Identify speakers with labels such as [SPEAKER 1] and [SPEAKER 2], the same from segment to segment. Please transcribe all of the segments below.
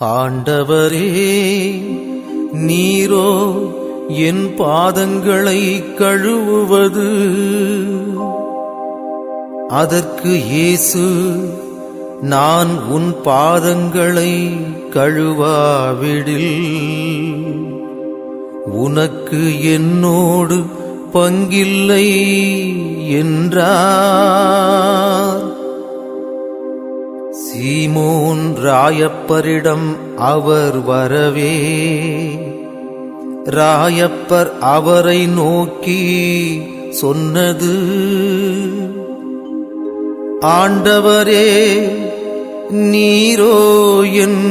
[SPEAKER 1] ஆண்டவரே நீரோ என் பாதங்களை கழுவுவது. அதற்கு இயேசு நான் உன் பாதங்களை கழுவாவிடில். உனக்கு என்னோடு பங்கில்லை என்றார். சீமோன் ராயப்பரிடம் அவர் வரவே. ராயப்பர் அவரை நோக்கி சொன்னது ஆண்டவரே நீரோ என்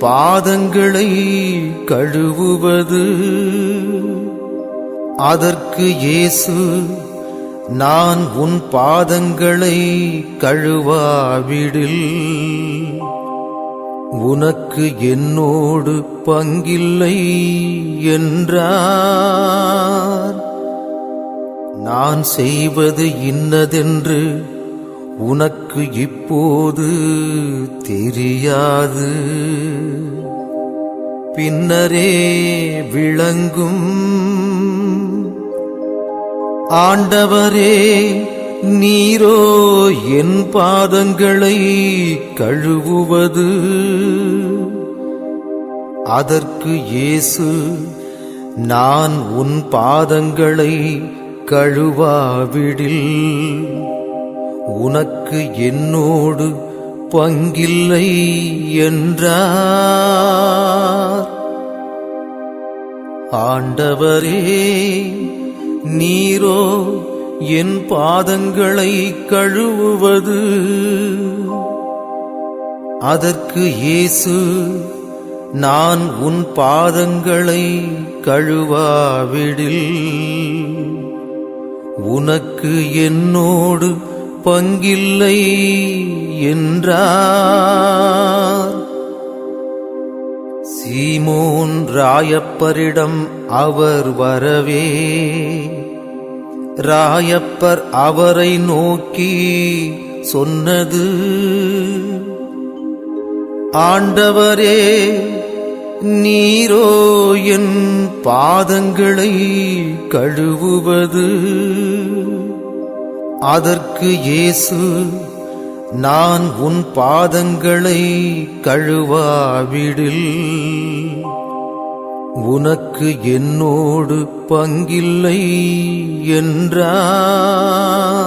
[SPEAKER 1] பாதங்களை கழுவுவது. அதற்கு இயேசு நான் உன் பாதங்களை கழுவாவிடில் உனக்கு என்னோடு பங்கில்லை என்றார். நான் செய்வது இன்னதென்று உனக்கு இப்போது தெரியாது. பின்னரே விளங்கும் ஆண்டவரே நீரோ என் பாதங்களை கழுவுவது. அதற்கு இயேசு நான் உன் பாதங்களை கழுவாவிடில் உனக்கு என்னோடு பங்கில்லை என்றார். ஆண்டவரே நீரோ என் பாதங்களை கழுவுவது. அதற்கு இயேசு நான் உன் பாதங்களை கழுவாவிடில். உனக்கு என்னோடு பங்கில்லை என்றார். சீமோன் ராயப்பரிடம் அவர் வரவே. ராயப்பர் அவரை நோக்கி சொன்னது ஆண்டவரே நீரோ என் பாதங்களை கழுவுவது. அதற்கு இயேசு நான் உன் பாதங்களை கழுவாவிடில் உனக்கு என்னோடு பங்கில்லை என்றார்.